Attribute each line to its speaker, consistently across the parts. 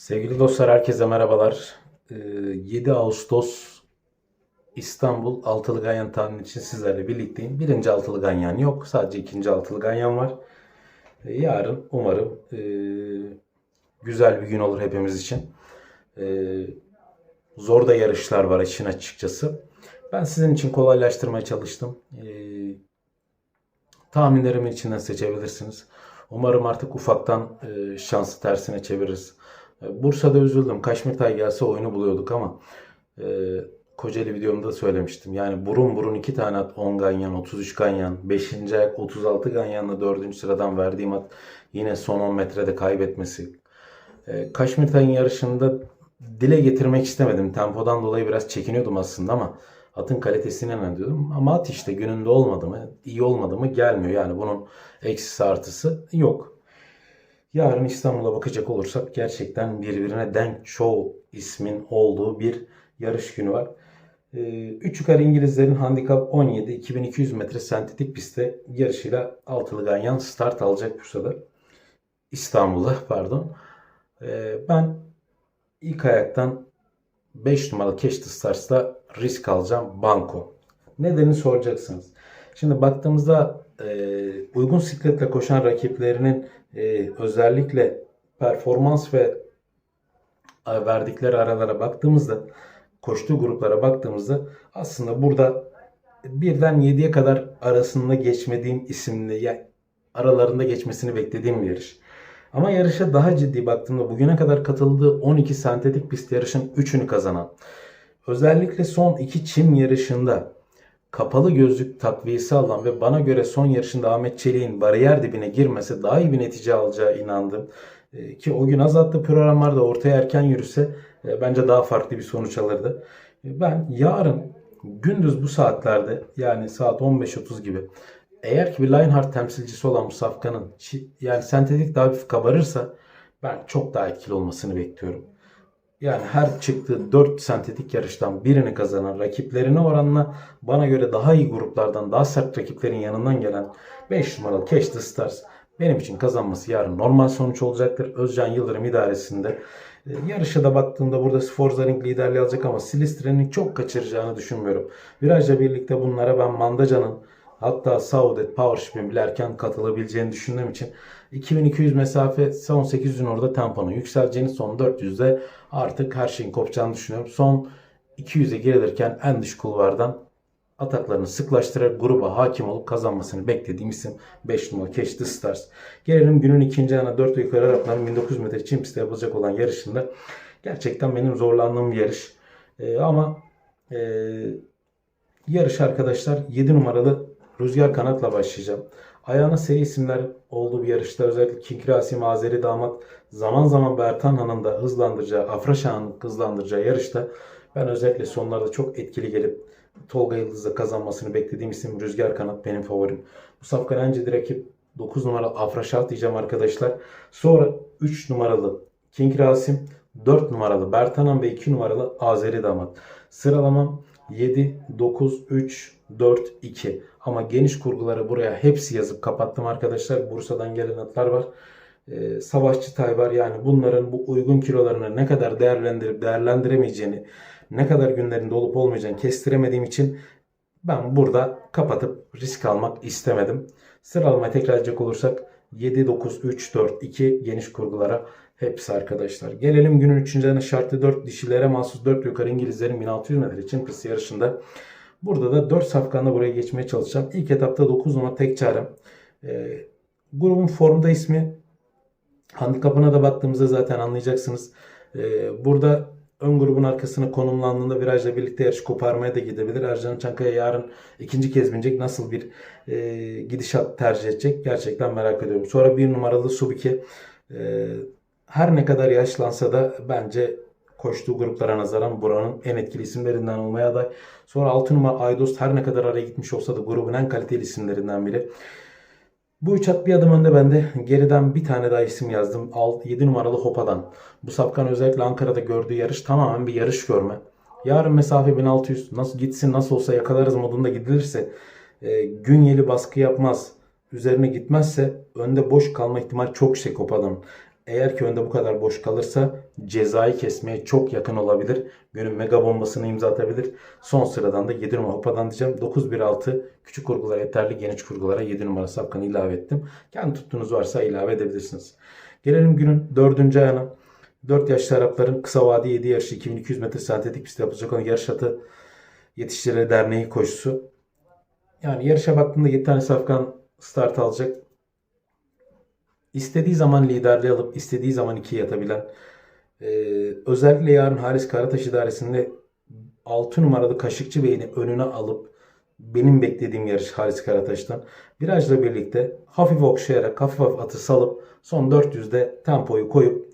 Speaker 1: Sevgili dostlar herkese merhabalar. Ee, 7 Ağustos İstanbul Altılı Ganyan tahmini için sizlerle birlikteyim. Birinci Altılı Ganyan yok. Sadece ikinci Altılı Ganyan var. Ee, Yarın umarım e, güzel bir gün olur hepimiz için. Ee, Zor da yarışlar var işin açıkçası. Ben sizin için kolaylaştırmaya çalıştım. Ee, tahminlerimin içinden seçebilirsiniz. Umarım artık ufaktan e, şansı tersine çeviririz. Bursa'da üzüldüm. Kaşmir Tay gelse oyunu buluyorduk ama e, Kocaeli videomda söylemiştim. Yani burun burun iki tane at 10 ganyan, 33 ganyan, 5. ayak 36 ganyanla 4. sıradan verdiğim at yine son 10 metrede kaybetmesi. E, Kaşmir Tay'ın yarışında dile getirmek istemedim. Tempodan dolayı biraz çekiniyordum aslında ama atın kalitesine ne diyordum. Ama at işte gününde olmadı mı, iyi olmadı mı gelmiyor. Yani bunun eksisi artısı yok. Yarın İstanbul'a bakacak olursak gerçekten birbirine denk çoğu ismin olduğu bir yarış günü var. 3 yukarı İngilizlerin handikap 17 2200 metre sentetik pistte yarışıyla altılı ganyan start alacak Bursa'da. İstanbul'da pardon. Ee, Ben ilk ayaktan 5 numaralı the Stars'ta risk alacağım Banko. Nedenini soracaksınız. Şimdi baktığımızda uygun sikletle koşan rakiplerinin e, özellikle performans ve e, verdikleri aralara baktığımızda koştuğu gruplara baktığımızda aslında burada birden 7'ye kadar arasında geçmediğim isimli ya aralarında geçmesini beklediğim bir yarış. Ama yarışa daha ciddi baktığımda bugüne kadar katıldığı 12 sentetik pist yarışın 3'ünü kazanan özellikle son iki çim yarışında kapalı gözlük takviyesi alan ve bana göre son yarışında Ahmet Çelik'in bariyer dibine girmese daha iyi bir netice alacağı inandım. E, Ki o gün az atlı programlarda ortaya erken yürüse e, bence daha farklı bir sonuç alırdı. E, Ben yarın gündüz bu saatlerde yani saat 15.30 gibi eğer ki bir Lionheart temsilcisi olan bu safkanın yani sentetik daha hafif kabarırsa ben çok daha etkili olmasını bekliyorum. Yani her çıktığı 4 sentetik yarıştan birini kazanan rakiplerine oranla bana göre daha iyi gruplardan daha sert rakiplerin yanından gelen 5 numaralı Catch the Stars benim için kazanması yarın normal sonuç olacaktır. Özcan Yıldırım idaresinde. E, Yarışa da baktığımda burada Sforza Ring liderliği alacak ama Silistre'nin çok kaçıracağını düşünmüyorum. Virajla birlikte bunlara ben Mandaca'nın hatta Saudet Powership'in bile erken katılabileceğini düşündüğüm için 2200 mesafe son 800'ün orada temponun yükseleceğini son 400'de artık her şeyin kopacağını düşünüyorum. Son 200'e girilirken en dış kulvardan ataklarını sıklaştırarak gruba hakim olup kazanmasını beklediğim isim 5 numara Catch the Stars. Gelelim günün ikinci ana 4 ve yukarı Arapların 1900 metre çim pistte yapılacak olan yarışında. Gerçekten benim zorlandığım bir yarış. Ee, ama e, yarış arkadaşlar 7 numaralı Rüzgar Kanat'la başlayacağım. Ayağına seri isimler olduğu bir yarışta özellikle Kinkrasi Mazeri Damat zaman zaman Bertan Han'ın da hızlandıracağı, Afraşan'ın hızlandıracağı yarışta ben özellikle sonlarda çok etkili gelip Tolga Yıldız'la kazanmasını beklediğim isim Rüzgar Kanat benim favorim. Bu safkan önce rakip 9 numaralı Afraşat diyeceğim arkadaşlar. Sonra 3 numaralı King Rasim, 4 numaralı Bertanan ve 2 numaralı Azeri Damat. Sıralamam 7, 9, 3, 4, 2. Ama geniş kurguları buraya hepsi yazıp kapattım arkadaşlar. Bursa'dan gelen atlar var. Ee, Savaşçı Tay var. Yani bunların bu uygun kilolarını ne kadar değerlendirip değerlendiremeyeceğini, ne kadar günlerinde olup olmayacağını kestiremediğim için ben burada kapatıp risk almak istemedim. Sıralamaya tekrar edecek olursak 7, 9, 3, 4, 2 geniş kurgulara hepsi arkadaşlar. Gelelim günün 3. ayına şartlı 4 dişilere mahsus 4 yukarı İngilizlerin 1600 metre çim pisti yarışında. Burada da 4 safkanla buraya geçmeye çalışacağım. İlk etapta 9 numara tek çarem. Ee, grubun formda ismi handikapına da baktığımızda zaten anlayacaksınız. Ee, burada ön grubun arkasına konumlandığında virajla birlikte yarış koparmaya da gidebilir. Ercan Çankaya yarın ikinci kez binecek. Nasıl bir e, gidişat tercih edecek? Gerçekten merak ediyorum. Sonra bir numaralı Subiki. E, her ne kadar yaşlansa da bence koştuğu gruplara nazaran buranın en etkili isimlerinden olmaya aday. Sonra 6 numara Aydos her ne kadar araya gitmiş olsa da grubun en kaliteli isimlerinden biri. Bu üç at bir adım önde bende. Geriden bir tane daha isim yazdım. 7 numaralı Hopa'dan. Bu Safkan özellikle Ankara'da gördüğü yarış tamamen bir yarış görme. Yarın mesafe 1600. Nasıl gitsin nasıl olsa yakalarız modunda gidilirse e, Günyeli baskı yapmaz. Üzerine gitmezse önde boş kalma ihtimali çok yüksek Hopa'dan. Eğer ki önde bu kadar boş kalırsa cezayı kesmeye çok yakın olabilir. Günün mega bombasını imza atabilir. Son sıradan da 7 numara hopadan diyeceğim. 9-1-6 küçük kurgulara yeterli geniş kurgulara 7 numara safkanı ilave ettim. Kendi tuttuğunuz varsa ilave edebilirsiniz. Gelelim günün dördüncü ayağına. 4 yaşlı Arapların kısa vade 7 yarışı 2200 metre sentetik pistte yapılacak olan yarış atı Yetiştiricileri Derneği koşusu. Yani yarışa baktığımda 7 tane safkan start alacak. İstediği zaman liderliği alıp istediği zaman ikiye yatabilen ee, özellikle yarın Haris Karataş idaresinde 6 numaralı Kaşıkçı Bey'ini önüne alıp benim beklediğim yarış Haris Karataş'tan virajla birlikte hafif okşayarak hafif hafif atı salıp son 400'de tempoyu koyup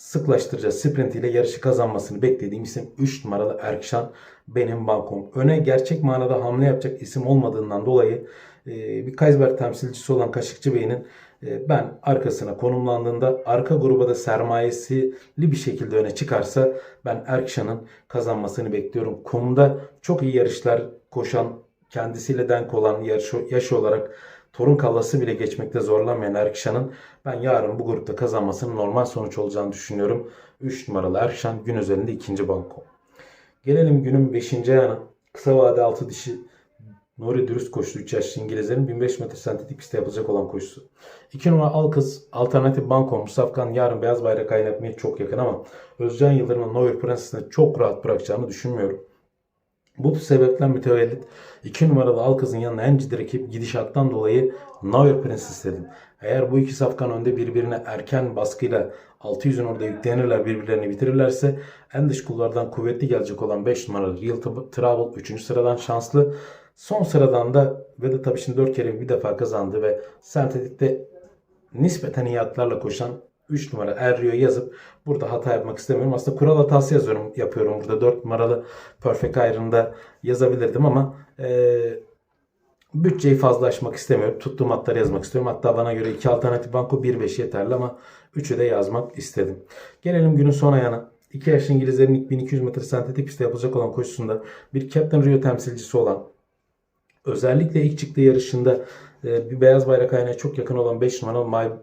Speaker 1: sıklaştıracağız. Sprint ile yarışı kazanmasını beklediğim isim 3 numaralı Erkşan benim bankom. Öne gerçek manada hamle yapacak isim olmadığından dolayı e, bir Kaysberg temsilcisi olan Kaşıkçı Bey'in e, ben arkasına konumlandığında arka gruba da sermayesili bir şekilde öne çıkarsa ben Erkşan'ın kazanmasını bekliyorum. Kumda çok iyi yarışlar koşan kendisiyle denk olan yarış, yaş olarak torun kallası bile geçmekte zorlanmayan Erkşan'ın ben yarın bu grupta kazanmasının normal sonuç olacağını düşünüyorum. 3 numaralı Erkşan gün özelinde ikinci banko. Gelelim günün 5. ayağına. Kısa vade 6 dişi Nuri dürüst koştu 3 yaşlı İngilizlerin 1500 metre sentetik pistte yapılacak olan koşusu. 2 numara Alkız alternatif banko Musafkan yarın beyaz bayrak kaynatmaya çok yakın ama Özcan Yıldırım'ın Neuer Prenses'ini çok rahat bırakacağını düşünmüyorum. Bu sebepten mütevellit 2 numaralı Alkız'ın yanına en ciddi rakip gidişattan dolayı Neuer Prenses dedim. Eğer bu iki safkan önde birbirine erken baskıyla 600'ün orada yüklenirler birbirlerini bitirirlerse en dış kullardan kuvvetli gelecek olan 5 numaralı Real Trouble 3. sıradan şanslı. Son sıradan da ve de tabii şimdi 4 kere bir defa kazandı ve sentetikte nispeten iyi atlarla koşan 3 numara Errio yazıp burada hata yapmak istemiyorum. Aslında kural hatası yazıyorum, yapıyorum burada. 4 numaralı Perfect Iron'da yazabilirdim ama e, bütçeyi fazla aşmak istemiyorum. Tuttuğum atları yazmak istiyorum. Hatta bana göre 2 alternatif banko 1-5 yeterli ama 3'ü de yazmak istedim. Gelelim günün son ayağına. 2 yaşlı İngilizlerin ilk 1200 metre sentetik pistte yapılacak olan koşusunda bir Captain Rio temsilcisi olan özellikle ilk çıktığı yarışında e, bir beyaz bayrak ayağına çok yakın olan 5 numaralı My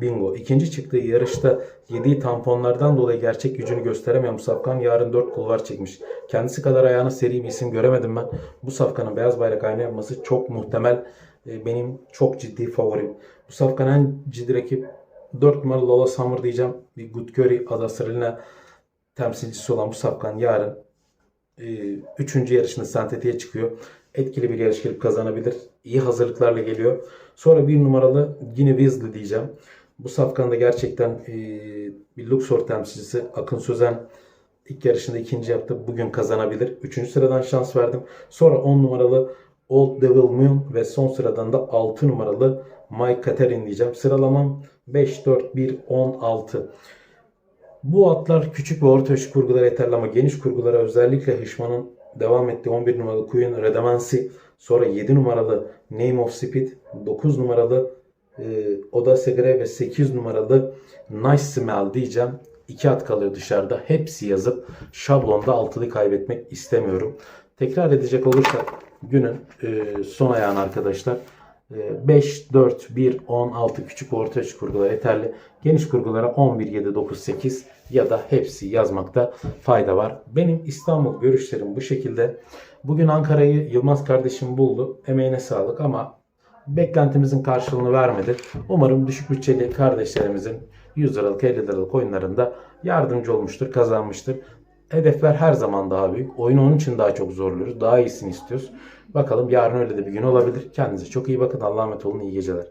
Speaker 1: Bingo. İkinci çıktığı yarışta yediği tamponlardan dolayı gerçek gücünü gösteremeyen bu safkan yarın 4 kulvar çekmiş. Kendisi kadar ayağına seri bir isim göremedim ben. Bu safkanın beyaz bayrak ayna yapması çok muhtemel. E, Benim çok ciddi favorim. Bu safkan en ciddi rakip 4 numaralı Lola Summer diyeceğim. Bir Good Curry Ada Sırrı'na temsilcisi olan bu safkan yarın 3. yarışında sentetiğe çıkıyor. Etkili bir yarış gelip kazanabilir. İyi hazırlıklarla geliyor. Sonra bir numaralı yine Weasley diyeceğim. Bu safkanda gerçekten e, bir Luxor temsilcisi Akın Sözen ilk yarışında ikinci yaptı. Bugün kazanabilir. Üçüncü sıradan şans verdim. Sonra 10 numaralı Old Devil Moon ve son sıradan da 6 numaralı Mike Katerin diyeceğim. Sıralamam 5, 4, 1, 10, 6. Bu atlar küçük ve orta ölçü kurgulara yeterli ama geniş kurgulara özellikle Hışman'ın devam ettiği 11 numaralı Queen Redemansi, sonra 7 numaralı Name of Speed, 9 numaralı Oda Segre ve 8 numaralı Nice Smell diyeceğim. İki at kalıyor dışarıda. Hepsi yazıp şablonda altılı kaybetmek istemiyorum. Tekrar edecek olursak günün e, son ayağını arkadaşlar. 5, 4, 1, 10, 6 küçük orta ölçü kurgulara yeterli. Geniş kurgulara 11, 7, 9, 8 ya da hepsi yazmakta fayda var. Benim İstanbul görüşlerim bu şekilde. Bugün Ankara'yı Yılmaz kardeşim buldu. Emeğine sağlık ama beklentimizin karşılığını vermedi. Umarım düşük bütçeli kardeşlerimizin 100 liralık 50 liralık oyunlarında yardımcı olmuştur, kazanmıştır. Hedefler her zaman daha büyük. Oyunu onun için daha çok zorluyoruz. Daha iyisini istiyoruz. Bakalım yarın öyle de bir gün olabilir. Kendinize çok iyi bakın. Allah'a emanet olun. İyi geceler.